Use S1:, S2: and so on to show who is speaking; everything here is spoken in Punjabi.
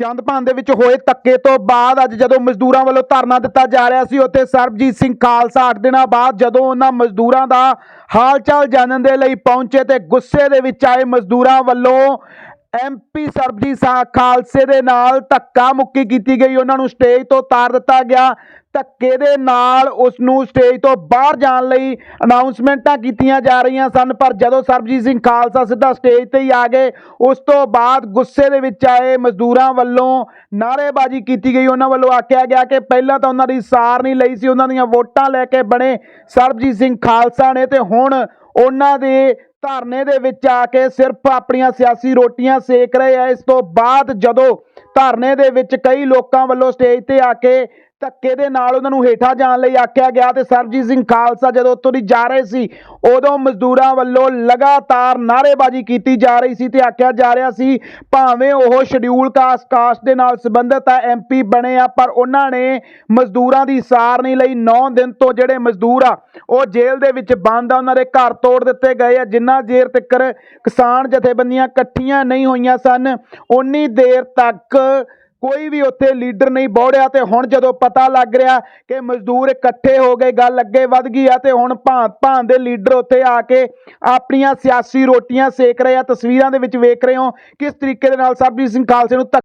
S1: ਚੰਦਪਾਨ ਦੇ ਵਿੱਚ ਹੋਏ ਧੱਕੇ ਤੋਂ ਬਾਅਦ ਅੱਜ ਜਦੋਂ ਮਜ਼ਦੂਰਾਂ ਵੱਲੋਂ ਧਰਨਾ ਦਿੱਤਾ ਜਾ ਰਿਹਾ ਸੀ, ਉੱਥੇ ਸਰਬਜੀਤ ਸਿੰਘ ਖਾਲਸਾ 8 ਦਿਨਾਂ ਬਾਅਦ ਜਦੋਂ ਉਹਨਾਂ ਮਜ਼ਦੂਰਾਂ ਦਾ ਹਾਲ ਚਾਲ ਜਾਣਨ ਦੇ ਲਈ ਪਹੁੰਚੇ ਤੇ ਗੁੱਸੇ ਦੇ ਵਿੱਚ ਆਏ ਮਜ਼ਦੂਰਾਂ ਵੱਲੋਂ ਐਮਪੀ ਸਰਬਜੀਤ ਸਾ ਖਾਲਸੇ ਦੇ ਨਾਲ ਧੱਕਾ ਮੁੱਕੀ ਕੀਤੀ ਗਈ। ਉਹਨਾਂ ਨੂੰ ਸਟੇਜ ਤੋਂ ਉਤਾਰ ਦਿੱਤਾ ਗਿਆ। ਧੱਕੇ ਦੇ ਨਾਲ ਉਸ ਨੂੰ ਸਟੇਜ ਤੋਂ ਬਾਹਰ ਜਾਣ ਲਈ ਅਨਾਉਂਸਮੈਂਟਾਂ ਕੀਤੀਆਂ ਜਾ ਰਹੀਆਂ ਸਨ, ਪਰ ਜਦੋਂ ਸਰਬਜੀਤ ਸਿੰਘ ਖਾਲਸਾ ਸਿੱਧਾ ਸਟੇਜ ਤੇ ਹੀ ਆ ਗਏ, ਉਸ ਤੋਂ ਬਾਅਦ ਗੁੱਸੇ ਦੇ ਵਿੱਚ ਆਏ ਮਜ਼ਦੂਰਾਂ ਵੱਲੋਂ ਨਾਅਰੇਬਾਜ਼ੀ ਕੀਤੀ ਗਈ। ਉਹਨਾਂ ਵੱਲੋਂ ਆਖਿਆ ਗਿਆ ਕਿ ਪਹਿਲਾਂ ਤਾਂ ਉਹਨਾਂ ਦੀ ਸਾਰ ਨਹੀਂ ਲਈ ਸੀ। ਉਹਨਾਂ ਦੀਆਂ ਵੋਟਾਂ ਲੈ ਕੇ ਬਣੇ ਸਰਬਜੀਤ ਸਿੰਘ ਖਾਲਸਾ ਨੇ ਤੇ ਹੁਣ ਉਹਨਾਂ ਦੇ ਧਰਨੇ ਦੇ ਵਿੱਚ ਆ ਕੇ ਸਿਰਫ ਆਪਣੀਆਂ ਸਿਆਸੀ ਰੋਟੀਆਂ ਸੇਕ ਰਹੇ ਆ। ਇਸ ਤੋਂ ਬਾਅਦ ਜਦੋਂ ਧਰਨੇ ਦੇ ਵਿੱਚ ਕਈ ਲੋਕਾਂ ਵੱਲੋਂ ਸਟੇਜ ਤੇ ਆ ਕੇ ਧੱਕੇ ਦੇ ਨਾਲ ਉਹਨਾਂ ਨੂੰ ਹੇਠਾਂ ਜਾਣ ਲਈ ਆਖਿਆ ਗਿਆ ਤੇ ਸਰਬਜੀਤ ਸਿੰਘ ਖਾਲਸਾ ਜਦੋਂ ਉੱਥੋਂ ਦੀ ਜਾ ਰਹੇ ਸੀ, ਉਦੋਂ ਮਜ਼ਦੂਰਾਂ ਵੱਲੋਂ ਲਗਾਤਾਰ ਨਾਅਰੇਬਾਜ਼ੀ ਕੀਤੀ ਜਾ ਰਹੀ ਸੀ ਤੇ ਆਖਿਆ ਜਾ ਰਿਹਾ ਸੀ, ਭਾਵੇਂ ਉਹ ਸ਼ਡਿਊਲ ਕਾਸਟ ਕਾਸਟ ਦੇ ਨਾਲ ਸੰਬੰਧਿਤ ਆ ਐਮਪੀ ਬਣੇ ਆ, ਪਰ ਉਹਨਾਂ ਨੇ ਮਜ਼ਦੂਰਾਂ ਦੀ ਸਾਰ ਨਹੀਂ ਲਈ। 9 ਦਿਨ ਤੋਂ ਜਿਹੜੇ ਮਜ਼ਦੂਰ ਆ, ਉਹ ਜੇਲ੍ਹ ਦੇ ਵਿੱਚ ਬੰਦ ਆ, ਉਹਨਾਂ ਦੇ ਘਰ ਤੋੜ ਦਿੱਤੇ ਗਏ ਆ। ਜਿੰਨਾ ਦੇਰ ਤੱਕ ਕਿਸਾਨ ਜਥੇਬੰਦੀਆਂ ਇਕੱਠੀਆਂ ਨਹੀਂ ਹੋਈਆਂ ਸਨ, ਉਨੀ ਦੇਰ ਤੱਕ ਕੋਈ ਵੀ ਉੱਥੇ ਲੀਡਰ ਨਹੀਂ ਬੋੜਿਆ ਤੇ ਹੁਣ ਜਦੋਂ ਪਤਾ ਲੱਗ ਰਿਹਾ ਕਿ ਮਜ਼ਦੂਰ ਇਕੱਠੇ ਹੋ ਗਏ, ਗੱਲ ਅੱਗੇ ਵੱਧ ਗਈ ਆ ਤੇ ਹੁਣ ਭਾਂਤ ਭਾਂਤ ਦੇ ਲੀਡਰ ਉੱਥੇ ਆ ਕੇ ਆਪਣੀਆਂ ਸਿਆਸੀ ਰੋਟੀਆਂ ਸੇਕ ਰਹੇ ਆ, ਤਸਵੀਰਾਂ ਦੇ ਵਿੱਚ ਵੇਖ ਰਹੇ ਹੋ ਕਿਸ ਤਰੀਕੇ ਦੇ ਨਾਲ ਸਰਬਜੀਤ ਸਿੰਘ ਖਾਲਸੇ ਨੂੰ ਧੱਕ-